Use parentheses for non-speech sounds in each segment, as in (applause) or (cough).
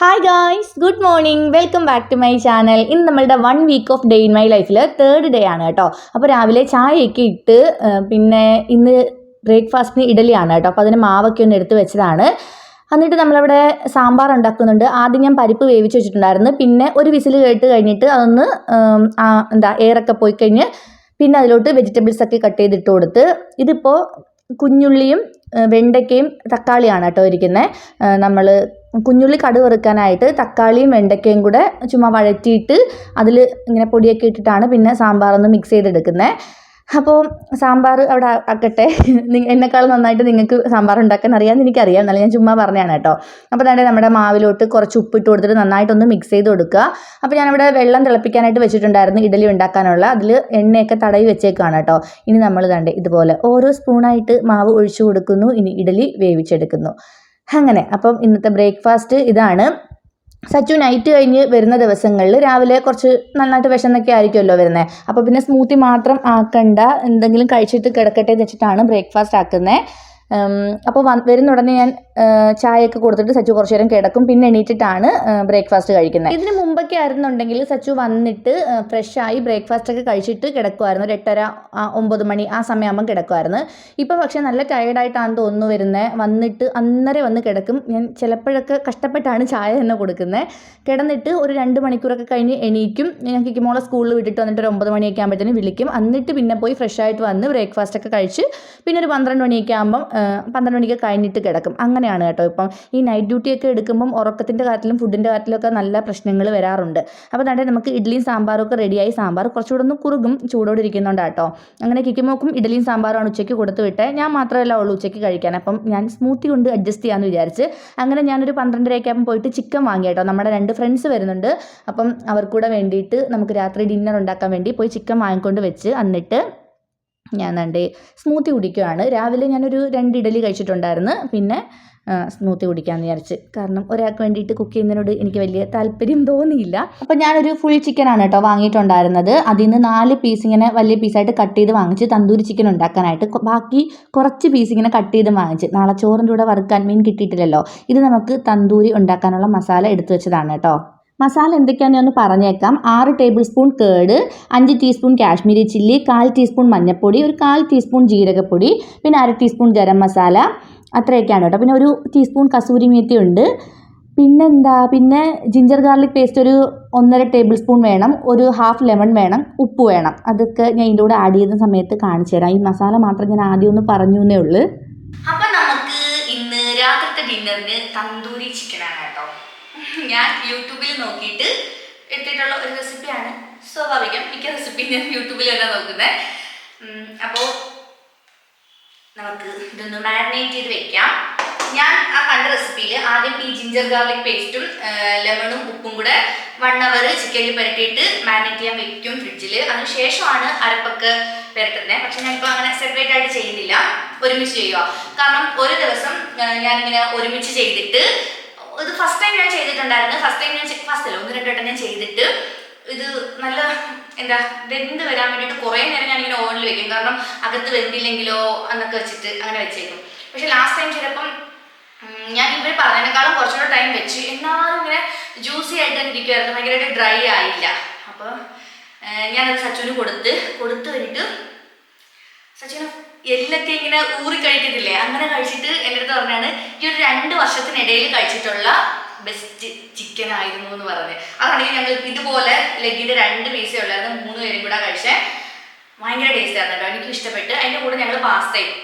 Hi guys good morning welcome back to my channel ഇന്ന് നമ്മളുടെ one week of day in my ലൈഫിൽ third day ആണ് കേട്ടോ. അപ്പോൾ രാവിലെ ചായയൊക്കെ ഇട്ട് പിന്നെ ഇന്ന് ബ്രേക്ക്ഫാസ്റ്റിന് ഇഡലിയാണ് കേട്ടോ. അപ്പോൾ അതിന് മാവൊക്കെ ഒന്ന് എടുത്ത് വെച്ചതാണ്. എന്നിട്ട് നമ്മളവിടെ സാമ്പാർ ഉണ്ടാക്കുന്നുണ്ട്. ആദ്യം ഞാൻ പരിപ്പ് വേവിച്ച് വെച്ചിട്ടുണ്ടായിരുന്നു. പിന്നെ ഒരു വിസിൽ കേട്ട് കഴിഞ്ഞിട്ട് അതൊന്ന് എന്താ എയറൊക്കെ പോയി കഴിഞ്ഞ് പിന്നെ അതിലോട്ട് വെജിറ്റബിൾസ് ഒക്കെ കട്ട് ചെയ്തിട്ട് കൊടുത്ത്. ഇതിപ്പോൾ കുഞ്ഞുള്ളിയും വെണ്ടയ്ക്കയും തക്കാളിയാണ് കേട്ടോ ഇരിക്കുന്നത് നമ്മൾ കുഞ്ഞുള്ളി കട് വറുക്കാനായിട്ട് തക്കാളിയും വെണ്ടയ്ക്കയും കൂടെ ചുമ്മാ വഴറ്റിയിട്ട് അതിൽ ഇങ്ങനെ പൊടിയൊക്കെ ഇട്ടിട്ടാണ് പിന്നെ സാമ്പാറൊന്ന് മിക്സ് ചെയ്തെടുക്കുന്നത്. അപ്പോൾ സാമ്പാർ അവിടെ ആക്കട്ടെ. എന്നെക്കാളും നന്നായിട്ട് നിങ്ങൾക്ക് സാമ്പാർ ഉണ്ടാക്കാൻ അറിയാമെന്ന് എനിക്കറിയാം. എന്നാലും ഞാൻ ചുമ്മാ പറഞ്ഞതാണ് കേട്ടോ. അപ്പോൾ തന്നെ നമ്മുടെ മാവിലോട്ട് കുറച്ച് ഉപ്പിട്ട് കൊടുത്തിട്ട് നന്നായിട്ടൊന്ന് മിക്സ് ചെയ്ത് കൊടുക്കുക. അപ്പോൾ ഞാനിവിടെ വെള്ളം തിളപ്പിക്കാനായിട്ട് വെച്ചിട്ടുണ്ടായിരുന്നു ഇഡലി ഉണ്ടാക്കാനുള്ള. അതിൽ എണ്ണയൊക്കെ തടവി വെച്ചേക്കാണ് കേട്ടോ. ഇനി നമ്മൾ കണ്ടേ ഇതുപോലെ ഓരോ സ്പൂണായിട്ട് മാവ് ഒഴിച്ചു കൊടുക്കുന്നു. ഇനി ഇഡലി വേവിച്ചെടുക്കുന്നു. അങ്ങനെ. അപ്പം ഇന്നത്തെ ബ്രേക്ക്ഫാസ്റ്റ് ഇതാണ്. സച്ചു നൈറ്റ് കഴിഞ്ഞ് വരുന്ന ദിവസങ്ങളിൽ രാവിലെ കുറച്ച് നന്നായിട്ട് വിശന്നൊക്കെ ആയിരിക്കുമല്ലോ വരുന്നത് അപ്പോൾ പിന്നെ സ്മൂത്തി മാത്രം ആക്കണ്ട. എന്തെങ്കിലും കഴിച്ചിട്ട് കിടക്കട്ടെ എന്ന് വെച്ചിട്ടാണ് ബ്രേക്ക്ഫാസ്റ്റ് ആക്കുന്നത് അപ്പോൾ വരുന്ന ഉടനെ ഞാൻ ചായയൊക്കെ കൊടുത്തിട്ട് സച്ചു കുറച്ചു നേരം കിടക്കും. പിന്നെ എണീറ്റിട്ടാണ് ബ്രേക്ക്ഫാസ്റ്റ് കഴിക്കുന്നത്. ഇതിന് മുമ്പൊക്കെ ആയിരുന്നുണ്ടെങ്കിൽ സച്ചു വന്നിട്ട് ഫ്രഷായി ബ്രേക്ക്ഫാസ്റ്റ് ഒക്കെ കഴിച്ചിട്ട് കിടക്കുമായിരുന്നു. ഒരു എട്ടര ഒമ്പത് മണി ആ സമയമാകുമ്പം കിടക്കുമായിരുന്നു. ഇപ്പോൾ പക്ഷേ നല്ല ടയേർഡായിട്ടാണ് തോന്നുന്നു വരുന്നത് വന്നിട്ട് അന്നേരം വന്ന് കിടക്കും. ഞാൻ ചിലപ്പോഴൊക്കെ കഷ്ടപ്പെട്ടാണ് ചായ തന്നെ കൊടുക്കുന്നത് കിടന്നിട്ട് ഒരു രണ്ട് മണിക്കൂറൊക്കെ കഴിഞ്ഞ് എണീക്കും. ഞാൻ കിക്കുമോളെ സ്കൂളിൽ വിട്ടിട്ട് വന്നിട്ട് ഒരു ഒമ്പത് മണിയൊക്കെ ആകുമ്പോഴത്തേനും വിളിക്കും. എന്നിട്ട് പിന്നെ പോയി ഫ്രഷായിട്ട് വന്ന് ബ്രേക്ക്ഫാസ്റ്റ് ഒക്കെ കഴിച്ച് പിന്നെ ഒരു പന്ത്രണ്ട് മണിയൊക്കെ ആകുമ്പം പന്ത്രണ്ട് മണിക്ക് കഴിഞ്ഞിട്ട് കിടക്കും. അങ്ങനെയാണ് കേട്ടോ ഇപ്പം ഈ നൈറ്റ് ഡ്യൂട്ടിയൊക്കെ എടുക്കുമ്പം ഉറക്കത്തിന്റെ കാര്യത്തിലും ഫുഡിന്റെ കാര്യത്തിലൊക്കെ നല്ല പ്രശ്നങ്ങൾ വരാറുണ്ട്. അപ്പോൾ തന്നെ നമുക്ക് ഇഡ്ഡലിയും സാമ്പാറും ഒക്കെ റെഡിയായി സാമ്പാർ കുറച്ചുകൂടെ ഒന്ന് കുറുകും ചൂടോടെ ഇരിക്കുന്നുണ്ട് കേട്ടോ. അങ്ങനെ കിക്കിമോക്കും ഇഡ്ഡലിയും സാമ്പാറുമാണ് ഉച്ചയ്ക്ക് കൊടുത്തു വിട്ടേ. ഞാൻ മാത്രമല്ല ഉള്ളൂ ഉച്ചയ്ക്ക് കഴിക്കാൻ. അപ്പം ഞാൻ സ്മൂത്തി കൊണ്ട് അഡ്ജസ്റ്റ് ചെയ്യാമെന്ന് വിചാരിച്ച് അങ്ങനെ ഞാനൊരു പന്ത്രണ്ടരയൊക്കെ ആകുമ്പോൾ പോയിട്ട് ചിക്കൻ വാങ്ങി കേട്ടോ. നമ്മുടെ രണ്ട് ഫ്രണ്ട്സ് വരുന്നുണ്ട്. അപ്പം അവർക്കൂടെ വേണ്ടിയിട്ട് നമുക്ക് രാത്രി ഡിന്നർ ഉണ്ടാക്കാൻ വേണ്ടി പോയി ചിക്കൻ വാങ്ങിക്കൊണ്ട് വെച്ച് എന്നിട്ട് ഞാൻ രണ്ട് സ്മൂത്തി കുടിക്കുകയാണ്. രാവിലെ ഞാനൊരു രണ്ട് ഇഡലി കഴിച്ചിട്ടുണ്ടായിരുന്നു. പിന്നെ സ്മൂത്തി കുടിക്കാമെന്ന് വിചാരിച്ച്. കാരണം ഒരാൾക്ക് വേണ്ടിയിട്ട് കുക്ക് ചെയ്യുന്നതിനോട് എനിക്ക് വലിയ താല്പര്യം തോന്നിയില്ല. അപ്പോൾ ഞാനൊരു ഫുൾ ചിക്കനാണ് കേട്ടോ വാങ്ങിയിട്ടുണ്ടായിരുന്നത്. അതിൽ നിന്ന് നാല് പീസ് ഇങ്ങനെ വലിയ പീസായിട്ട് കട്ട് ചെയ്ത് വാങ്ങിച്ച് തന്തൂരി ചിക്കൻ ഉണ്ടാക്കാനായിട്ട് ബാക്കി കുറച്ച് പീസ് ഇങ്ങനെ കട്ട് ചെയ്ത് വാങ്ങിച്ച്. നാളെ ചോറിന്റെ കൂടെ വറുക്കാൻ മീൻ കിട്ടിയിട്ടില്ലല്ലോ. ഇത് നമുക്ക് തന്തൂരി ഉണ്ടാക്കാനുള്ള മസാല എടുത്തു വെച്ചതാണ് കേട്ടോ. മസാല എന്തൊക്കെയാണെന്ന് ഒന്ന് പറഞ്ഞേക്കാം. ആറ് ടേബിൾ സ്പൂൺ കേട് അഞ്ച് ടീസ്പൂൺ കാശ്മീരി ചില്ലി കാൽ ടീസ്പൂൺ മഞ്ഞൾപ്പൊടി ഒരു കാൽ ടീസ്പൂൺ ജീരകപ്പൊടി പിന്നെ അര ടീസ്പൂൺ ഗരം മസാല. അത്രയൊക്കെയാണ് കേട്ടോ. പിന്നെ ഒരു ടീസ്പൂൺ കസൂരി മേത്തി ഉണ്ട്. പിന്നെന്താ? പിന്നെ ജിഞ്ചർ ഗാർലിക് പേസ്റ്റ് ഒരു ഒന്നര ടേബിൾ സ്പൂൺ വേണം. ഒരു ഹാഫ് ലെമൺ വേണം. ഉപ്പ് വേണം. അതൊക്കെ ഞാൻ ഇതിന്റെ കൂടെ ആഡ് ചെയ്യുന്ന സമയത്ത് കാണിച്ചു തരാം. ഈ മസാല മാത്രം ഞാൻ ആദ്യം ഒന്ന് പറഞ്ഞു എന്നേ ഉള്ളൂ. അപ്പം നമുക്ക് ഇന്ന് രാത്രിത്തെ ഡിന്നറിന് തന്തൂരി ചിക്കനാണ് ഞാൻ യൂട്യൂബിൽ നോക്കിയിട്ട് എടുത്തിട്ടുള്ള ഒരു റെസിപ്പിയാണ് സ്വാഭാവികം. മിക്ക റെസിപ്പി ഞാൻ യൂട്യൂബിൽ തന്നെ നോക്കുന്നത് അപ്പോൾ നമുക്ക് ഇതൊന്ന് മാരിനേറ്റ് ചെയ്ത് വെക്കാം. ഞാൻ ആ കണ്ട റെസിപ്പിയിൽ ആദ്യം ഈ ജിഞ്ചർ ഗാർലിക് പേസ്റ്റും ലെമണും ഉപ്പും കൂടെ വൺ അവർ ചിക്കനിൽ പുരട്ടിയിട്ട് മാരിനേറ്റ് ചെയ്യാൻ വെക്കും ഫ്രിഡ്ജിൽ അതിനുശേഷമാണ് അരപ്പൊക്കെ പുരട്ടുന്നത് പക്ഷെ ഇപ്പോൾ അങ്ങനെ സെപ്പറേറ്റ് ആയിട്ട് ചെയ്യുന്നില്ല. ഒരുമിച്ച് ചെയ്യുക കാരണം ഒരു ദിവസം ഞാനിങ്ങനെ ഒരുമിച്ച് ചെയ്തിട്ട് ഇത് ഫസ്റ്റ് ടൈം ഞാൻ ചെയ്തിട്ടുണ്ടായിരുന്നു. ഫസ്റ്റ് ടൈം ഞാൻ ഫസ്റ്റ് അല്ല ഒന്ന് രണ്ട് ഞാൻ ചെയ്തിട്ട് ഇത് നല്ല എന്താ വെന്ത് വരാൻ വേണ്ടിയിട്ട് കുറേ നേരം ഞാൻ ഞാനിങ്ങനെ ഓണിൽ വെക്കും. കാരണം അകത്ത് വെന്തില്ലെങ്കിലോ എന്നൊക്കെ വെച്ചിട്ട് അങ്ങനെ വെച്ചേക്കും. പക്ഷെ ലാസ്റ്റ് ടൈം ചിലപ്പം ഞാൻ ഇവർ പറഞ്ഞതിനേക്കാളും കുറച്ചുകൂടെ ടൈം വെച്ച്. എന്നാലും ഇങ്ങനെ ജ്യൂസി ആയിട്ട് ഇരിക്കുമായിരുന്നു ഭയങ്കരമായിട്ട് ഡ്രൈ ആയില്ല. അപ്പോൾ ഞാനത് സച്ചുവിന് കൊടുത്ത് കൊടുത്തു കഴിഞ്ഞിട്ട് സച്ചിന് എല്ലൊക്കെ ഇങ്ങനെ ഊറി കഴിക്കത്തില്ലേ? അങ്ങനെ കഴിച്ചിട്ട് എന്റെ അടുത്ത് പറഞ്ഞാണ് ഈ ഒരു രണ്ട് വർഷത്തിനിടയിൽ കഴിച്ചിട്ടുള്ള ബെസ്റ്റ് ചിക്കൻ ആയിരുന്നു എന്ന് പറഞ്ഞത് അതാണെങ്കിൽ ഞങ്ങൾ ഇതുപോലെ ലെഗിന്റെ രണ്ട് പീസേ ഉള്ളായിരുന്നു മൂന്ന് പേരും കൂടെ കഴിച്ചേ. ഭയങ്കര ടേസ്റ്റ് ആയിരുന്നു കേട്ടോ. എനിക്ക് ഇഷ്ടപ്പെട്ട്. അതിന്റെ കൂടെ ഞങ്ങൾ പാസ്തയും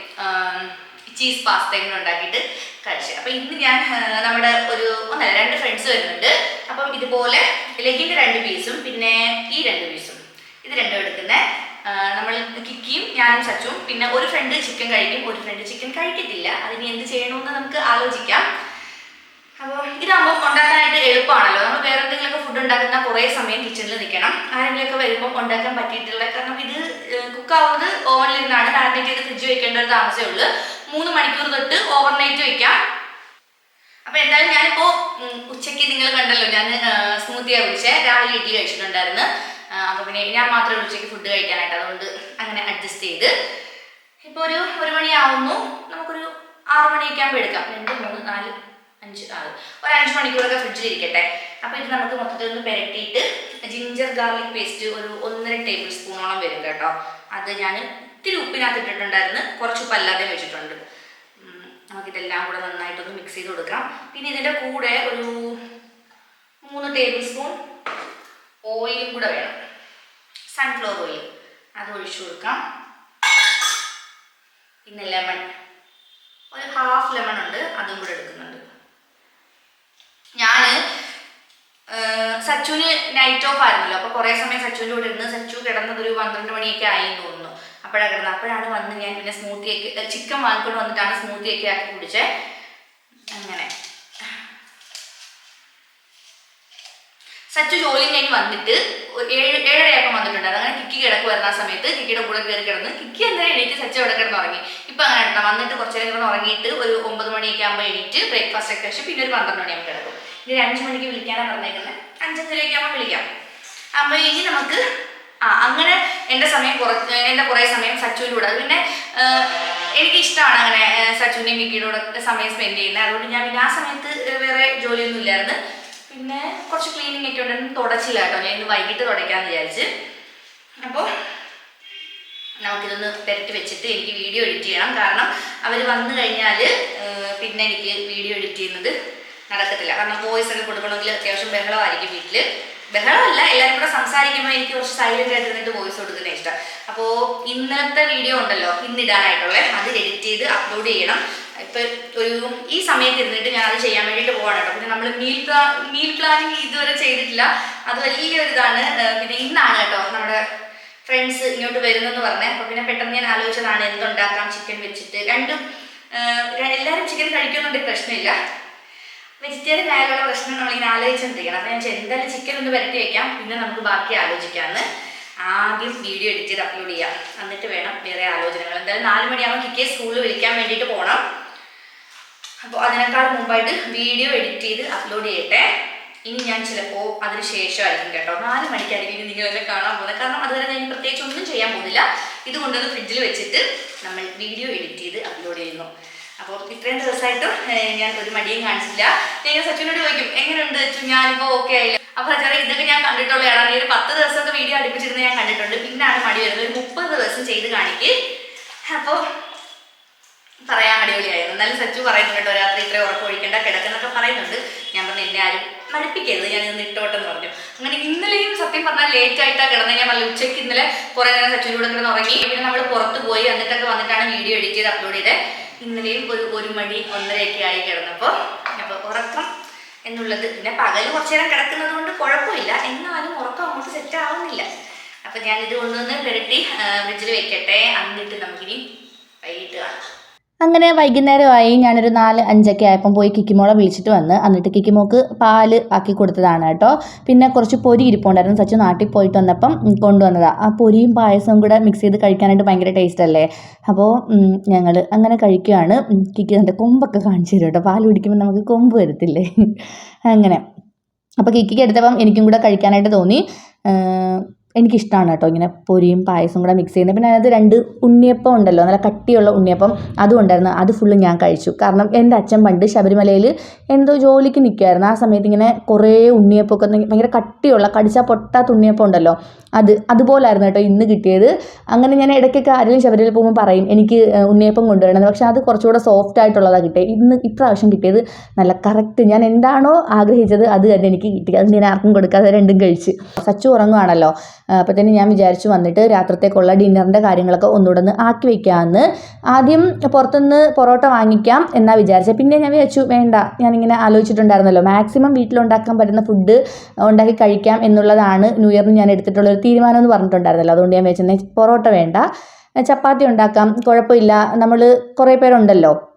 ചീസ് പാസ്തയും കൂടെ ഉണ്ടാക്കിയിട്ട് കഴിച്ചു. അപ്പം ഇന്ന് ഞാൻ നമ്മുടെ ഒരു ഒന്നല്ല രണ്ട് ഫ്രണ്ട്സ് വരുന്നുണ്ട്. അപ്പം ഇതുപോലെ ലെഗിന്റെ രണ്ട് പീസും പിന്നെ ഈ രണ്ട് പീസും ഇത് രണ്ടും എടുക്കുന്നത് നമ്മൾ കിക്കിയും ഞാനും സച്ചും പിന്നെ ഒരു ഫ്രണ്ട് ചിക്കൻ കഴിക്കും. ഒരു ഫ്രണ്ട് ചിക്കൻ കഴിക്കത്തില്ല. അതിന് എന്ത് ചെയ്യണമെന്ന് നമുക്ക് ആലോചിക്കാം. അപ്പോൾ ഇതാകുമ്പോൾ ഉണ്ടാക്കാനായിട്ട് എളുപ്പമാണല്ലോ. നമ്മൾ വേറെ എന്തെങ്കിലുമൊക്കെ ഫുഡ് ഉണ്ടാക്കുന്ന കുറേ സമയം കിച്ചണിൽ നിൽക്കണം. ആരെങ്കിലുമൊക്കെ വരുമ്പോൾ ഉണ്ടാക്കാൻ പറ്റിയിട്ടുള്ള കാരണം ഇത് കുക്കാവുന്നത് ഓവനിൽ നിന്നാണ്. മാരിനേറ്റ് ചെയ്ത് ഫ്രിഡ്ജ് വെക്കേണ്ട ഒരു താമസമേ ഉള്ളൂ. മൂന്ന് മണിക്കൂർ തൊട്ട് ഓവർനൈറ്റ് വെക്കാം. അപ്പോൾ എന്തായാലും ഞാനിപ്പോൾ ഉച്ചയ്ക്ക് നിങ്ങൾ കണ്ടല്ലോ. ഞാൻ സ്മൂത്തിയാ കുടിച്ചേ. രാവിലെ ഇഡ്ഡലി കഴിച്ചിട്ടുണ്ടായിരുന്നു. ആ, അപ്പൊ പിന്നെ ഞാൻ മാത്രമേ ഉച്ചയ്ക്ക് ഫുഡ് കഴിക്കാനായിട്ട് അതുകൊണ്ട് അങ്ങനെ അഡ്ജസ്റ്റ് ചെയ്ത് ഇപ്പൊ ഒരു ഒരു മണിയാവുന്നു. നമുക്കൊരു ആറു മണിയൊക്കെ ആകുമ്പോൾ എടുക്കാം. രണ്ട് മൂന്ന് നാല് അഞ്ച് ആറ്. ഒരു അഞ്ച് മണിക്കൂറൊക്കെ ഫ്രിഡ്ജിൽ ഇരിക്കട്ടെ. അപ്പോൾ ഇത് നമുക്ക് മൊത്തത്തിൽ ഒന്ന് പെരട്ടിയിട്ട് ജിഞ്ചർ ഗാർലിക് പേസ്റ്റ് ഒരു ഒന്നര ടേബിൾ സ്പൂണോളം വരും കേട്ടോ. അത് ഞാൻ ഇത്തിരി ഉപ്പിനകത്ത് ഇട്ടിട്ടുണ്ടായിരുന്നു കുറച്ച് ഉപ്പ് അല്ലാതെ വെച്ചിട്ടുണ്ട് നമുക്കിതെല്ലാം കൂടെ നന്നായിട്ടൊന്ന് മിക്സ് ചെയ്ത് കൊടുക്കാം പിന്നെ ഇതിന്റെ കൂടെ ഒരു മൂന്ന് ടേബിൾ സ്പൂൺ ഓയിലും കൂടെ വേണം. സൺഫ്ലവർ ഓയിൽ അത് ഒഴിച്ചു കൊടുക്കാം. പിന്നെ ലെമൺ ഒരു ഹാഫ് ലെമൺ ഉണ്ട് അതും കൂടെ എടുക്കുന്നുണ്ട്. ഞാൻ സച്ചുവിന് നൈറ്റ് ഓഫ് ആയിരുന്നല്ലോ അപ്പോൾ കുറേ സമയം സച്ചുവിന്റെ കൂടെ ഇരുന്ന് സച്ചു കിടന്നത് ഒരു പന്ത്രണ്ട് മണിയൊക്കെ ആയി തോന്നുന്നു. അപ്പോഴാണ് കിടന്നത്. അപ്പോഴാണ് വന്ന് ഞാൻ പിന്നെ സ്മൂത്തിയൊക്കെ ചിക്കൻ വാങ്ങിക്കൊണ്ട് വന്നിട്ടാണ് സ്മൂത്തിയൊക്കെ ആക്കി കുടിച്ചത് അങ്ങനെ. സച്ചു ജോലി കഴിഞ്ഞ് വന്നിട്ട് ഏഴ് ഏഴരയായപ്പം വന്നിട്ടുണ്ടായിരുന്നു അങ്ങനെ കിക്കി കിടക്കുമായിരുന്നു ആ സമയത്ത്. കിക്കിയുടെ കൂടെ കയറി കിടന്ന് കിക്കി എന്തായാലും എണീറ്റ് സച്ചു അവിടെ കിടന്ന് ഉറങ്ങി. ഇപ്പൊ അങ്ങനെ കേട്ടോ. വന്നിട്ട് കുറച്ച് നേരം കൂടെ ഉറങ്ങിയിട്ട് ഒരു ഒമ്പത് മണിയൊക്കെ ആകുമ്പോൾ എണീറ്റ് ബ്രേക്ക്ഫാസ്റ്റ് ഒക്കെ കഴിച്ച് പിന്നെ ഒരു പന്ത്രണ്ട് മണിയാകുമ്പോൾ കിടക്കും. ഇനി അഞ്ച് മണിക്ക് വിളിക്കാനാണ് പറഞ്ഞേക്കുന്നത് അഞ്ചഞ്ചരയൊക്കെ ആകുമ്പോൾ വിളിക്കാം. അപ്പോൾ ഇനി നമുക്ക് ആ അങ്ങനെ എന്റെ സമയം കുറച്ച് എന്റെ കുറേ സമയം സച്ചുവിന്റെ കൂടെ പിന്നെ എനിക്കിഷ്ടമാണ് അങ്ങനെ സച്ചുവിന്റെയും മിക്കിയുടെ കൂടെ സമയം സ്പെൻഡ് ചെയ്യുന്നത്. അതുകൊണ്ട് ഞാൻ പിന്നെ ആ സമയത്ത് വേറെ ജോലിയൊന്നും ഇല്ലായിരുന്നു. പിന്നെ കുറച്ച് ക്ലീനിങ് ഒക്കെ ഉണ്ടായിരുന്നു തുടച്ചില്ല കേട്ടോ. ഞാൻ ഇന്ന് വൈകിട്ട് തുടയ്ക്കാമെന്ന് വിചാരിച്ച്. അപ്പോൾ നമുക്കിതൊന്ന് പെരട്ടി വെച്ചിട്ട് എനിക്ക് വീഡിയോ എഡിറ്റ് ചെയ്യണം. കാരണം അവർ വന്നു കഴിഞ്ഞാൽ പിന്നെ എനിക്ക് വീഡിയോ എഡിറ്റ് ചെയ്യുന്നത് നടക്കത്തില്ല. കാരണം വോയിസ് ഒക്കെ കൊടുക്കണമെങ്കിൽ അത്യാവശ്യം ബഹളമായിരിക്കും വീട്ടിൽ ബഹളമല്ല എല്ലാവരും കൂടെ സംസാരിക്കുമ്പോൾ എനിക്ക് കുറച്ച് സൈലന്റ് ആയിട്ട് ഇരുന്നിട്ട് വോയിസ് കൊടുക്കുന്ന ഇഷ്ടം. അപ്പോൾ ഇന്നത്തെ വീഡിയോ ഉണ്ടല്ലോ ഇന്നിടാനായിട്ടുള്ളത് അത് എഡിറ്റ് ചെയ്ത് അപ്ലോഡ് ചെയ്യണം. ഇപ്പൊ ഒരു ഈ സമയത്ത് ഇരുന്നിട്ട് ഞാൻ അത് ചെയ്യാൻ വേണ്ടിയിട്ട് പോവാണ് കേട്ടോ. പിന്നെ നമ്മൾ മീൽ പ്ലാ മീൽ പ്ലാനിങ് ഇതുവരെ ചെയ്തിട്ടില്ല. അത് വലിയൊരു ഇതാണ്. പിന്നെ ഇന്നാണ് കേട്ടോ നമ്മുടെ ഫ്രണ്ട്സ് ഇങ്ങോട്ട് വരുന്നെന്ന് പറഞ്ഞേ. അപ്പോൾ പിന്നെ പെട്ടെന്ന് ഞാൻ ആലോചിച്ചതാണ് എന്തുണ്ടാക്കാം ചിക്കൻ വെച്ചിട്ട്. രണ്ടും എല്ലാവരും ചിക്കൻ കഴിക്കുന്നുണ്ട് പ്രശ്നമില്ല. വെജിറ്റേറിയൻ ആയാലുള്ള പ്രശ്നം നമ്മളിങ്ങനെ ആലോചിച്ചുകൊണ്ടിരിക്കണം അപ്പോൾ ഞാൻ എന്തായാലും ചിക്കൻ ഒന്ന് വരട്ടി വെക്കാം. പിന്നെ നമുക്ക് ബാക്കി ആലോചിക്കാമെന്ന് ആദ്യം വീഡിയോ എഡിറ്റ് ചെയ്ത് അപ്ലോഡ് ചെയ്യാം. എന്നിട്ട് വേണം വേറെ ആലോചനകൾ. എന്തായാലും നാല് മണിയാകുമ്പോൾ കിക്കേ സ്കൂളിൽ വിളിക്കാൻ വേണ്ടിയിട്ട് പോകണം അപ്പോൾ അതിനേക്കാൾ മുമ്പായിട്ട് വീഡിയോ എഡിറ്റ് ചെയ്ത് അപ്ലോഡ് ചെയ്യട്ടെ. ഇനി ഞാൻ ചിലപ്പോൾ അതിന് ശേഷമായിരിക്കും കേട്ടോ. നാല് മണിക്കായിരിക്കും നിങ്ങൾ എന്നെ കാണാൻ പോകുന്നത്. കാരണം അതുവരെ ഞാൻ പ്രത്യേകിച്ച് ഒന്നും ചെയ്യാൻ പോകുന്നില്ല. ഇത് കൊണ്ടുവന്ന് ഫ്രിഡ്ജിൽ വെച്ചിട്ട് നമ്മൾ വീഡിയോ എഡിറ്റ് ചെയ്ത് അപ്ലോഡ് ചെയ്യുന്നു. അപ്പോൾ ഇത്രയും ദിവസമായിട്ടും ഞാൻ ഒരു മടിയും കാണിച്ചില്ല. നിങ്ങൾ സച്ചിനോട് ചോദിക്കും എങ്ങനെയുണ്ട് ഞാനിപ്പോൾ ഓക്കെ ആയില്ല. അപ്പോൾ സച്ചാറെ ഇതൊക്കെ ഞാൻ കണ്ടിട്ടുള്ളതാണ് ഈ ഒരു പത്ത് ദിവസമൊക്കെ വീഡിയോ അടുപ്പിച്ചിരുന്ന് ഞാൻ കണ്ടിട്ടുണ്ട്. പിന്നാണ് മടി വരുന്നത്. ഒരു മുപ്പത് ദിവസം ചെയ്ത് കാണിക്ക്. അപ്പോൾ പറയാൻ അടിപൊളിയായിരുന്നു. എന്നാലും സച്ചു പറയുന്നുണ്ട് കേട്ടോ രാത്രി ഇത്ര ഉറക്കം ഒഴിക്കേണ്ട കിടക്കുന്നൊക്കെ പറയുന്നുണ്ട്. ഞാൻ പറഞ്ഞു എന്നെ ആരും മടുപ്പിക്കരുത്. ഞാൻ ഇന്ന് ഇട്ടോട്ടെന്ന് പറഞ്ഞു. അങ്ങനെ ഇന്നലെയും സത്യം പറഞ്ഞാൽ ലേറ്റ് ആയിട്ടാണ് കിടന്നത് ഞാൻ പറഞ്ഞു ഉച്ചയ്ക്ക് ഇന്നലെ കുറേ നേരം സച്ചിന്റെ കൂടെ കിടന്ന് ഉറങ്ങി. പിന്നെ നമ്മൾ പുറത്ത് പോയി എന്നിട്ടൊക്കെ വന്നിട്ടാണ് വീഡിയോ എഡിറ്റ് ചെയ്ത് അപ്ലോഡ് ചെയ്തത് ഇന്നലെയും ഒരു ഒരു മണി ഒന്നരയൊക്കെ ആയി കിടന്നപ്പോൾ അപ്പോൾ ഉറക്കം എന്നുള്ളത്. പിന്നെ പകൽ കുറച്ചു നേരം കിടക്കുന്നത് കൊണ്ട് കുഴപ്പമില്ല. എന്നാലും ഉറക്കം അങ്ങോട്ട് സെറ്റ് ആവുന്നില്ല. അപ്പം ഞാൻ ഇത് കൊണ്ടുവന്ന് പുരട്ടി ഫ്രിഡ്ജിൽ വെക്കട്ടെ. എന്നിട്ട് നമുക്കിനി വൈകിട്ട് കാണാം. അങ്ങനെ വൈകുന്നേരമായി ഞാനൊരു നാല് അഞ്ചൊക്കെ ആയപ്പം പോയി കിക്കിമോളെ വിളിച്ചിട്ട് വന്ന് എന്നിട്ട് കിക്കിമോക്ക് പാൽ ആക്കി കൊടുത്തതാണ് കേട്ടോ. പിന്നെ കുറച്ച് പൊരി ഇരിപ്പുണ്ടായിരുന്നു. സച്ചു നാട്ടിൽ പോയിട്ട് വന്നപ്പം കൊണ്ടുവന്നതാണ് ആ പൊരിയും പായസവും കൂടെ മിക്സ് ചെയ്ത് കഴിക്കാനായിട്ട് ഭയങ്കര ടേസ്റ്റ് അല്ലേ? അപ്പോൾ ഞങ്ങൾ അങ്ങനെ കഴിക്കുകയാണ്. കിക്കി എന്റെ കൊമ്പൊക്കെ കാണിച്ചു തരും കേട്ടോ. പാൽ കുടിക്കുമ്പോൾ നമുക്ക് കൊമ്പ് വരത്തില്ലേ? (laughs) അങ്ങനെ. അപ്പോൾ കിക്കിക്ക് എടുത്തപ്പം എനിക്കും കൂടെ കഴിക്കാനായിട്ട് തോന്നി. എനിക്കിഷ്ടമാണ് കേട്ടോ ഇങ്ങനെ പൊരിയും പായസവും കൂടെ മിക്സ് ചെയ്യുന്നത്. പിന്നെ അതിനകത്ത് രണ്ട് ഉണ്ണിയപ്പം ഉണ്ടല്ലോ നല്ല കട്ടിയുള്ള ഉണ്ണിയപ്പം അതും ഉണ്ടായിരുന്നു. അത് ഫുള്ള് ഞാൻ കഴിച്ചു. കാരണം എന്റെ അച്ഛൻ പണ്ട് ശബരിമലയിൽ എന്തോ ജോലിക്ക് നിൽക്കുമായിരുന്നു ആ സമയത്ത് ഇങ്ങനെ കുറേ ഉണ്ണിയപ്പമൊക്കെ ഭയങ്കര കട്ടിയുള്ള കടിച്ചാൽ പൊട്ടാത്ത ഉണ്ണിയപ്പം ഉണ്ടല്ലോ. അത് അതുപോലായിരുന്നു കേട്ടോ ഇന്ന് കിട്ടിയത്. അങ്ങനെ ഞാൻ ഇടയ്ക്കൊക്കെ ആരെങ്കിലും ശബരിമല പോകുമ്പോൾ പറയും എനിക്ക് ഉണ്ണിയപ്പം കൊണ്ടുവരണമെന്ന് പക്ഷേ അത് കുറച്ചുകൂടെ സോഫ്റ്റ് ആയിട്ടുള്ളതാണ് കിട്ടിയത് ഇന്ന് ഇപ്രാവശ്യം കിട്ടിയത് നല്ല കറക്റ്റ് ഞാൻ എന്താണോ ആഗ്രഹിച്ചത് അത് തന്നെ എനിക്ക് കിട്ടി. അത് ഞാൻ ആർക്കും കൊടുക്കാതെ രണ്ടും കഴിച്ച്. സച്ചു ഉറങ്ങുവാണല്ലോ. അപ്പോഴത്തേന് ഞാൻ വിചാരിച്ചു വന്നിട്ട് രാത്രത്തേക്കുള്ള ഡിന്നറിന്റെ കാര്യങ്ങളൊക്കെ ഒന്നുകൂടെ ഒന്ന് ആക്കി വെക്കാമെന്ന് ആദ്യം പുറത്തുനിന്ന് പൊറോട്ട വാങ്ങിക്കാം എന്നാ വിചാരിച്ചത് പിന്നെ ഞാൻ വിചാരിച്ചു വേണ്ട ഞാനിങ്ങനെ ആലോചിച്ചിട്ടുണ്ടായിരുന്നല്ലോ. മാക്സിമം വീട്ടിലുണ്ടാക്കാൻ പറ്റുന്ന ഫുഡ് ഉണ്ടാക്കി കഴിക്കാം എന്നുള്ളതാണ് ന്യൂ ഇയറിന് ഞാൻ എടുത്തിട്ടുള്ള ഒരു തീരുമാനം എന്ന് പറഞ്ഞിട്ടുണ്ടായിരുന്നല്ലോ. അതുകൊണ്ട് ഞാൻ വിചാരിച്ചത് പൊറോട്ട വേണ്ട ചപ്പാത്തി ഉണ്ടാക്കാം കുഴപ്പമില്ല. നമ്മൾ കുറേ പേരുണ്ടല്ലോ.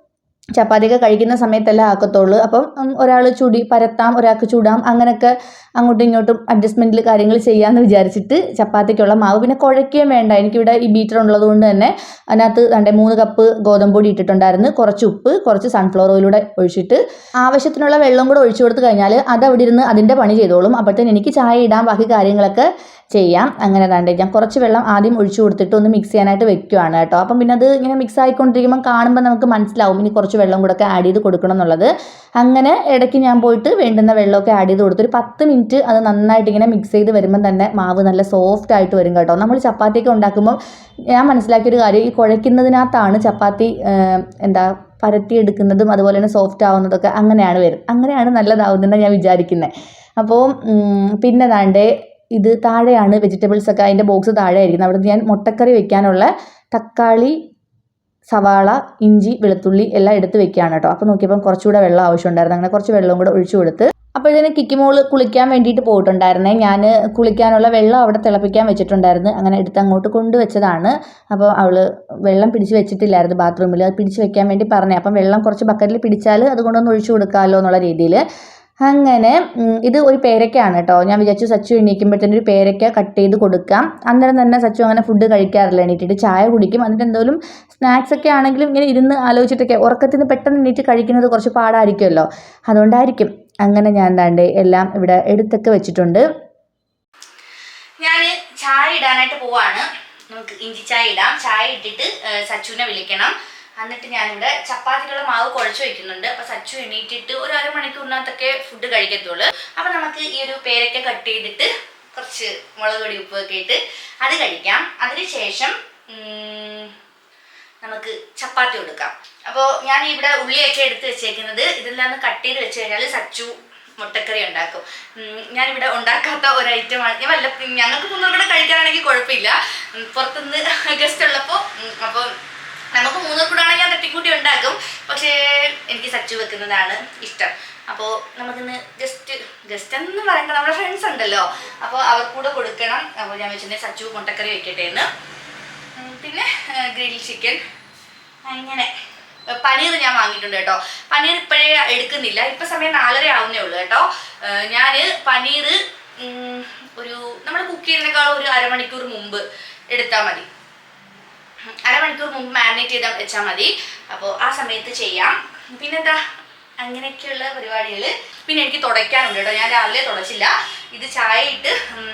ചപ്പാത്തിയൊക്കെ കഴിക്കുന്ന സമയത്തല്ല ആക്കത്തുള്ളൂ. അപ്പം ഒരാൾ ചുടി പരത്താം ഒരാൾക്ക് ചുടാം അങ്ങനെയൊക്കെ അങ്ങോട്ടും ഇങ്ങോട്ടും അഡ്ജസ്റ്റ്മെന്റിൽ കാര്യങ്ങൾ ചെയ്യാമെന്ന് വിചാരിച്ചിട്ട് ചപ്പാത്തിക്കുള്ള മാവ് പിന്നെ കുഴയ്ക്കുകയും വേണ്ട. എനിക്കിവിടെ ഈ ബീറ്റർ ഉള്ളത് കൊണ്ട് തന്നെ അതിനകത്ത് രണ്ട് മൂന്ന് കപ്പ് ഗോതമ്പ് പൊടി ഇട്ടിട്ടുണ്ടായിരുന്നു. കുറച്ച് ഉപ്പ് കുറച്ച് സൺഫ്ലവർ ഓയിലൂടെ ഒഴിച്ചിട്ട് ആവശ്യത്തിനുള്ള വെള്ളം കൂടെ ഒഴിച്ചു കൊടുത്തു കഴിഞ്ഞാൽ അത് അവിടെ ഇരുന്ന് അതിന്റെ പണി ചെയ്തോളും. അപ്പോഴത്തേന് എനിക്ക് ചായ ഇടാം ബാക്കി കാര്യങ്ങളൊക്കെ ചെയ്യാം. അങ്ങനെ തന്നെ ഞാൻ കുറച്ച് വെള്ളം ആദ്യം ഒഴിച്ചു കൊടുത്തിട്ട് ഒന്ന് മിക്സ് ചെയ്യാനായിട്ട് വെക്കുവാണ് കേട്ടോ. അപ്പം പിന്നെ അത് ഇങ്ങനെ മിക്സ് ആയിക്കൊണ്ടിരിക്കുമ്പോൾ കാണുമ്പോൾ നമുക്ക് മനസ്സിലാവും ഇനി കുറച്ച് വെള്ളം കൂടെ ആഡ് ചെയ്ത് കൊടുക്കണം എന്നുള്ളത്. അങ്ങനെ ഇടയ്ക്ക് ഞാൻ പോയിട്ട് വേണ്ടുന്ന വെള്ളമൊക്കെ ആഡ് ചെയ്ത് കൊടുത്തു ഒരു പത്ത് മിനിറ്റ് അത് നന്നായിട്ട് ഇങ്ങനെ മിക്സ് ചെയ്ത് വരുമ്പോൾ തന്നെ മാവ് നല്ല സോഫ്റ്റ് ആയിട്ട് വരും കേട്ടോ. നമ്മൾ ചപ്പാത്തിയൊക്കെ ഉണ്ടാക്കുമ്പോൾ ഞാൻ മനസ്സിലാക്കിയൊരു കാര്യം ഈ കുഴയ്ക്കുന്നതിനകത്താണ് ചപ്പാത്തി എന്താ പരത്തിയെടുക്കുന്നതും അതുപോലെ തന്നെ സോഫ്റ്റ് ആവുന്നതൊക്കെ അങ്ങനെയാണ് വരും. അങ്ങനെയാണ് നല്ലതാവുന്നതെന്ന് ഞാൻ വിചാരിക്കുന്നത് അപ്പോൾ പിന്നെ ദാണ്ടേ ഇത് താഴെയാണ് വെജിറ്റബിൾസ് ഒക്കെ അതിന്റെ ബോക്സ് താഴെ ആയിരിക്കുന്നത് അവിടെ ഞാൻ മുട്ടക്കറി വെക്കാനുള്ള തക്കാളി സവാള ഇഞ്ചി വെളുത്തുള്ളി എല്ലാം എടുത്ത് വെക്കുകയാണ് കേട്ടോ. അപ്പോൾ നോക്കിയപ്പം കുറച്ചുകൂടെ വെള്ളം ആവശ്യമുണ്ടായിരുന്നു. അങ്ങനെ കുറച്ച് വെള്ളവും കൂടെ ഒഴിച്ചു കൊടുത്ത് അപ്പോൾ ഇതിന് കിക്കിമോൾ കുളിക്കാൻ വേണ്ടിയിട്ട് പോയിട്ടുണ്ടായിരുന്നേ. ഞാൻ കുളിക്കാനുള്ള വെള്ളം അവിടെ തിളപ്പിക്കാൻ വെച്ചിട്ടുണ്ടായിരുന്നു. അങ്ങനെ എടുത്ത് അങ്ങോട്ട് കൊണ്ടുവച്ചതാണ്. അപ്പോൾ അവൾ വെള്ളം പിടിച്ച് വെച്ചിട്ടില്ലായിരുന്നു ബാത്റൂമിൽ അത് പിടിച്ച് വെക്കാൻ വേണ്ടി പറഞ്ഞേ. അപ്പം വെള്ളം കുറച്ച് ബക്കറ്റിൽ പിടിച്ചാൽ അതുകൊണ്ടൊന്ന് ഒഴിച്ചു കൊടുക്കാമല്ലോ എന്നുള്ള രീതിയിൽ അങ്ങനെ ഇത് ഒരു പേരയ്ക്കാണ് കേട്ടോ ഞാൻ വിചാരിച്ചു സച്ചു എണീക്കുമ്പോഴത്തേനും ഒരു പേരയ്ക്ക കട്ട് ചെയ്ത് കൊടുക്കാം. അന്നേരം തന്നെ സച്ചു അങ്ങനെ ഫുഡ് കഴിക്കാറില്ല എണീറ്റിട്ട് ചായ കുടിക്കും. എന്നിട്ട് എന്തോലും സ്നാക്സ് ഒക്കെ ആണെങ്കിലും ഇങ്ങനെ ഇരുന്ന് ആലോചിച്ചിട്ടൊക്കെ ഉറക്കത്തിൽ പെട്ടെന്ന് എണീറ്റ് കഴിക്കുന്നത് കുറച്ച് പാടായിരിക്കുമല്ലോ അതുകൊണ്ടായിരിക്കും അങ്ങനെ ഞാൻ എന്താണ്ട് എല്ലാം ഇവിടെ എടുത്തൊക്കെ വെച്ചിട്ടുണ്ട്. ഞാൻ ചായ ഇടാനായിട്ട് പോവാണ്. നമുക്ക് ഇഞ്ചി ചായ ഇടാം. ചായ ഇട്ടിട്ട് സച്ചുവിനെ വിളിക്കണം. എന്നിട്ട് ഞാനിവിടെ ചപ്പാത്തിക്കുള്ള മാവ് കുഴച്ച് വെക്കുന്നുണ്ട്. അപ്പൊ സച്ചു എണീറ്റിട്ട് ഒരു അരമണിക്കൂറിനകത്തൊക്കെ ഫുഡ് കഴിക്കത്തുള്ളൂ. അപ്പൊ നമുക്ക് ഈ ഒരു പേരൊക്കെ കട്ട് ചെയ്തിട്ട് കുറച്ച് മുളക് പൊടി ഉപ്പൊക്കെ ഇട്ട് അത് കഴിക്കാം. അതിനുശേഷം നമുക്ക് ചപ്പാത്തി കൊടുക്കാം. അപ്പോൾ ഞാൻ ഇവിടെ ഉള്ളിയൊക്കെ എടുത്ത് വെച്ചേക്കുന്നത് ഇതെല്ലാം കട്ട് ചെയ്ത് വെച്ച് കഴിഞ്ഞാൽ സച്ചു മുട്ടക്കറി ഉണ്ടാക്കും. ഞാനിവിടെ ഉണ്ടാക്കാത്ത ഒരു ഐറ്റമാണ് ഞാൻ വല്ല ഞങ്ങൾക്ക് മൂന്നും കൂടെ കഴിക്കാനാണെങ്കിൽ കുഴപ്പമില്ല. പുറത്തുനിന്ന് ഗസ്റ്റ് ഉള്ളപ്പോൾ അപ്പോൾ നമുക്ക് മൂന്നൂർ കൂടെ ആണെങ്കിൽ ഞാൻ തട്ടിക്കൂട്ടി ഉണ്ടാക്കും. പക്ഷേ എനിക്ക് സച്ചു വെക്കുന്നതാണ് ഇഷ്ടം. അപ്പോൾ നമുക്കിന്ന് ജസ്റ്റ് ജസ്റ്റ് എന്ന് പറയുമ്പോൾ നമ്മുടെ ഫ്രണ്ട്സ് ഉണ്ടല്ലോ. അപ്പോൾ അവർക്കൂടെ കൊടുക്കണം. അപ്പോൾ ഞാൻ വെച്ചിട്ടുണ്ടെങ്കിൽ സച്ചു മുട്ടക്കറി വെക്കട്ടെ എന്ന്. പിന്നെ ഗ്രിൽ ചിക്കൻ. അങ്ങനെ. പനീർ ഞാൻ വാങ്ങിയിട്ടുണ്ട് കേട്ടോ. പനീർ ഇപ്പോഴേ എടുക്കുന്നില്ല. ഇപ്പൊ സമയം നാലര ആവുന്നേ ഉള്ളൂ കേട്ടോ. ഞാൻ പനീർ ഒരു നമ്മൾ കുക്ക് ചെയ്യുന്നതിനേക്കാളും ഒരു അരമണിക്കൂർ മുമ്പ് എടുത്താൽ മതി. അരമണിക്കൂർ മുമ്പ് മാരിനേറ്റ് ചെയ്താൽ വെച്ചാൽ മതി. അപ്പോൾ ആ സമയത്ത് ചെയ്യാം. പിന്നെന്താ? അങ്ങനെയൊക്കെയുള്ള പരിപാടികൾ പിന്നെ എനിക്ക് തുടയ്ക്കാനുണ്ട് കേട്ടോ. ഞാൻ രാവിലെ തുടച്ചില്ല. ഇത് ചായ ഇട്ട്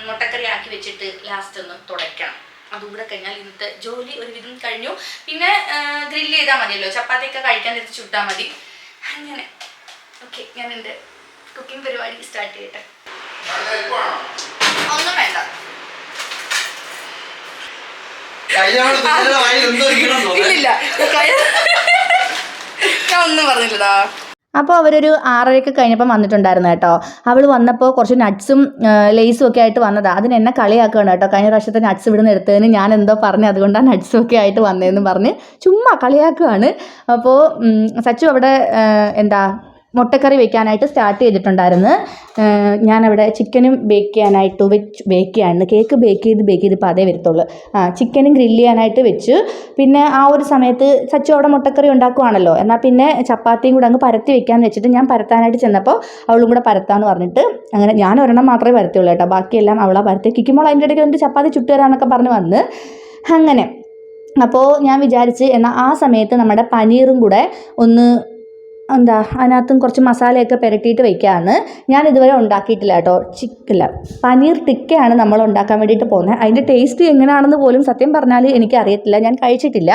മുട്ടക്കറി ആക്കി വെച്ചിട്ട് ലാസ്റ്റ് ഒന്ന് തുടയ്ക്കണം. അതും കൂടെ കഴിഞ്ഞാൽ ഇന്നത്തെ ജോലി ഒരുവിധം കഴിഞ്ഞു. പിന്നെ ഗ്രില്ല് ചെയ്താൽ മതിയല്ലോ. ചപ്പാത്തിയൊക്കെ കഴിക്കാൻ എടുത്ത് ചുട്ടാൽ മതി. അങ്ങനെ. ഓക്കെ ഞാൻ എന്റെ കുക്കിംഗ് പരിപാടി സ്റ്റാർട്ട് ചെയ്യട്ടെ. ഒന്നും വേണ്ട. ഇല്ലില്ല. ഞാൻ ഒന്നും പറഞ്ഞില്ലടാ. അപ്പോൾ അവരൊരു ആറരയൊക്കെ കഴിഞ്ഞപ്പം വന്നിട്ടുണ്ടായിരുന്നു കേട്ടോ. അവൾ വന്നപ്പോൾ കുറച്ച് നട്ട്സും ലേസും ഒക്കെ ആയിട്ട് വന്നതാണ് അതിന് എന്നെ കളിയാക്കുകയാണ് കേട്ടോ. കഴിഞ്ഞ പ്രാവശ്യത്തെ നട്ട്സ് ഇവിടുന്ന് എടുത്തതിന് ഞാൻ എന്തോ പറഞ്ഞു അതുകൊണ്ടാണ് നട്ട്സും ഒക്കെ ആയിട്ട് വന്നതെന്ന് പറഞ്ഞ് ചുമ്മാ കളിയാക്കുകയാണ്. അപ്പോൾ സച്ചു അവിടെ എന്താ? മുട്ടക്കറി വെക്കാനായിട്ട് സ്റ്റാർട്ട് ചെയ്തിട്ടുണ്ടായിരുന്നു. ഞാനവിടെ ചിക്കനും ബേക്ക് ചെയ്യാനായിട്ട് വെച്ച് ബേക്ക് കേക്ക് ബേക്ക് ചെയ്ത് ബേക്ക് ചെയ്ത് പതേ വരത്തുള്ളൂ. ആ ചിക്കനും ഗ്രില്ല് ചെയ്യാനായിട്ട് വെച്ചു. പിന്നെ ആ ഒരു സമയത്ത് സച്ചു അവിടെ മുട്ടക്കറി ഉണ്ടാക്കുവാണല്ലോ. എന്നാൽ പിന്നെ ചപ്പാത്തിയും കൂടെ അങ്ങ് പരത്തി വെക്കാമെന്ന് വെച്ചിട്ട് ഞാൻ പരത്താനായിട്ട് ചെന്നപ്പോൾ അവളും കൂടെ പരത്താന്ന് പറഞ്ഞിട്ട് അങ്ങനെ ഞാൻ ഒരെണ്ണം മാത്രമേ പരത്തുള്ളൂ കേട്ടോ. ബാക്കിയെല്ലാം അവളാ പരത്തി കിക്കുമ്പോൾ അതിന്റെ ഇടയ്ക്ക് എന്റെ ചപ്പാത്തി ചുട്ടുതരാമെന്നൊക്കെ പറഞ്ഞ് വന്ന്. അങ്ങനെ. അപ്പോൾ ഞാൻ വിചാരിച്ച് എന്നാൽ ആ സമയത്ത് നമ്മുടെ പനീറും കൂടെ ഒന്ന് എന്താ അതിനകത്തും കുറച്ച് മസാലയൊക്കെ പുരട്ടിയിട്ട് വയ്ക്കാമെന്ന് ഞാൻ ഇതുവരെ ഉണ്ടാക്കിയിട്ടില്ല കേട്ടോ. ചിക്കില്ല പനീർ ടിക്കയാണ് നമ്മൾ ഉണ്ടാക്കാൻ വേണ്ടിയിട്ട് പോകുന്നത്. അതിന്റെ ടേസ്റ്റ് എങ്ങനെയാണെന്ന് പോലും സത്യം പറഞ്ഞാൽ എനിക്ക് അറിയത്തില്ല ഞാൻ കഴിച്ചിട്ടില്ല.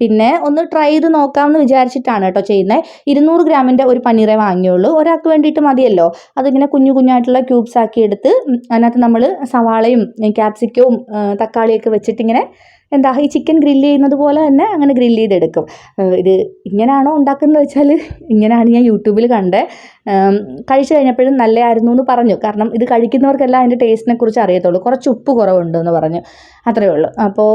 പിന്നെ ഒന്ന് ട്രൈ ചെയ്ത് നോക്കാമെന്ന് വിചാരിച്ചിട്ടാണ് കേട്ടോ ചെയ്യുന്നത് ഇരുന്നൂറ് ഗ്രാമിന്റെ ഒരു പനീറേ വാങ്ങിയുള്ളൂ. ഒരാൾക്ക് വേണ്ടിയിട്ട് മതിയല്ലോ. അതിങ്ങനെ കുഞ്ഞു കുഞ്ഞായിട്ടുള്ള ക്യൂബ്സ് ആക്കി എടുത്ത് അതിനകത്ത് നമ്മൾ സവാളയും ക്യാപ്സിക്കവും തക്കാളിയൊക്കെ വെച്ചിട്ടിങ്ങനെ എന്താ ഈ ചിക്കൻ ഗ്രില്ല് ചെയ്യുന്നത് പോലെ തന്നെ അങ്ങനെ ഗ്രില്ല് ചെയ്തെടുക്കും. ഇത് ഇങ്ങനെയാണോ ഉണ്ടാക്കുന്നത് വെച്ചാൽ ഇങ്ങനെയാണ് ഞാൻ യൂട്യൂബിൽ കണ്ടത് കഴിച്ചു കഴിഞ്ഞപ്പോഴും നല്ലതായിരുന്നു എന്ന് പറഞ്ഞു. കാരണം ഇത് കഴിക്കുന്നവർക്കെല്ലാം അതിന്റെ ടേസ്റ്റിനെ കുറിച്ച് അറിയത്തുള്ളൂ. കുറച്ച് ഉപ്പ് കുറവുണ്ട് എന്ന് പറഞ്ഞു. അത്രയേ ഉള്ളൂ. അപ്പോൾ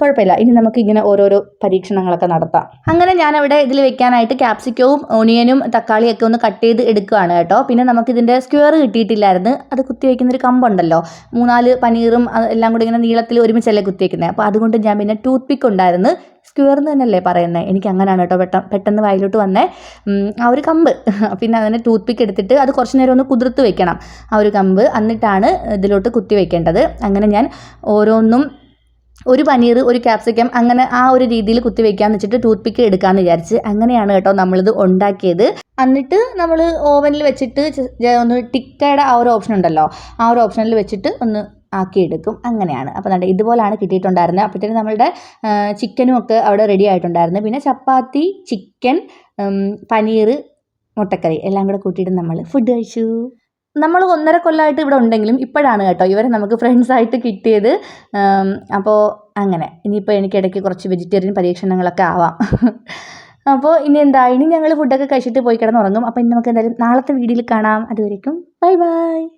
കുഴപ്പമില്ല. ഇനി നമുക്ക് ഇങ്ങനെ ഓരോരോ പരീക്ഷണങ്ങളൊക്കെ നടത്താം. അങ്ങനെ ഞാനവിടെ ഇതിൽ വെക്കാനായിട്ട് ക്യാപ്സിക്കവും ഓണിയനും തക്കാളിയൊക്കെ ഒന്ന് കട്ട് ചെയ്ത് എടുക്കുകയാണ് കേട്ടോ. പിന്നെ നമുക്കിതിന്റെ സ്ക്വയർ കിട്ടിയിട്ടില്ലായിരുന്നു. അത് കുത്തി വയ്ക്കുന്നൊരു കമ്പുണ്ടല്ലോ. മൂന്നാൽ പനീറും എല്ലാം കൂടി ഇങ്ങനെ നീളത്തിൽ ഒരുമിച്ചല്ലേ കുത്തി വയ്ക്കുന്നത് അപ്പോൾ അതുകൊണ്ട് ഞാൻ പിന്നെ ടൂത്ത് പിക്ക് ഉണ്ടായിരുന്നു. സ്ക്വയർ എന്ന് തന്നെയല്ലേ പറയുന്നത് എനിക്ക് അങ്ങനെയാണ് കേട്ടോ പെട്ടെന്ന് പെട്ടെന്ന് വായിലോട്ട് വന്നേ. ആ ഒരു കമ്പ്. (laughs) പിന്നെ അതിനെ ടൂത്ത് പിക്ക് എടുത്തിട്ട് അത് കുറച്ച് നേരം ഒന്ന് കുതിർത്ത് വെക്കണം. ആ ഒരു കമ്പ് എന്നിട്ടാണ് ഇതിലോട്ട് കുത്തി വെക്കേണ്ടത്. അങ്ങനെ ഞാൻ ഓരോന്നും ഒരു പനീർ ഒരു ക്യാപ്സിക്കം അങ്ങനെ ആ ഒരു രീതിയിൽ കുത്തി വെക്കാമെന്ന് വെച്ചിട്ട് ടൂത്ത് പിക്ക് എടുക്കാമെന്ന് വിചാരിച്ച് അങ്ങനെയാണ് കേട്ടോ നമ്മളിത് ഉണ്ടാക്കിയത്. എന്നിട്ട് നമ്മൾ ഓവനിൽ വെച്ചിട്ട് ഒന്ന് ടിക്കയുടെ ആ ഒരു ഓപ്ഷൻ ഉണ്ടല്ലോ. ആ ഒരു ഓപ്ഷനിൽ വെച്ചിട്ട് ഒന്ന് ആക്കിയെടുക്കും. അങ്ങനെയാണ്. അപ്പോൾ നല്ല ഇതുപോലാണ് കിട്ടിയിട്ടുണ്ടായിരുന്നത്. അപ്പോഴത്തേനും നമ്മളുടെ ചിക്കനും ഒക്കെ അവിടെ റെഡി ആയിട്ടുണ്ടായിരുന്നു. പിന്നെ ചപ്പാത്തി ചിക്കൻ പനീർ മുട്ടക്കറി എല്ലാം കൂടെ കൂട്ടിയിട്ട് നമ്മൾ ഫുഡ് കഴിച്ചു. നമ്മൾ ഒന്നര കൊല്ലമായിട്ട് ഇവിടെ ഉണ്ടെങ്കിലും ഇപ്പോഴാണ് കേട്ടോ ഇവരെ നമുക്ക് ഫ്രണ്ട്സായിട്ട് കിട്ടിയത്. അപ്പോൾ അങ്ങനെ. ഇനിയിപ്പോൾ എനിക്ക് ഇടയ്ക്ക് കുറച്ച് വെജിറ്റേറിയൻ പരീക്ഷണങ്ങളൊക്കെ ആവാം. അപ്പോൾ ഇനി എന്താ ഇനി ഞങ്ങൾ ഫുഡൊക്കെ കഴിച്ചിട്ട് പോയി കിടന്നുറങ്ങും. അപ്പോൾ ഇനി നമുക്ക് എന്തായാലും നാളത്തെ വീഡിയോയിൽ കാണാം. അതുവരേക്കും ബൈ ബൈ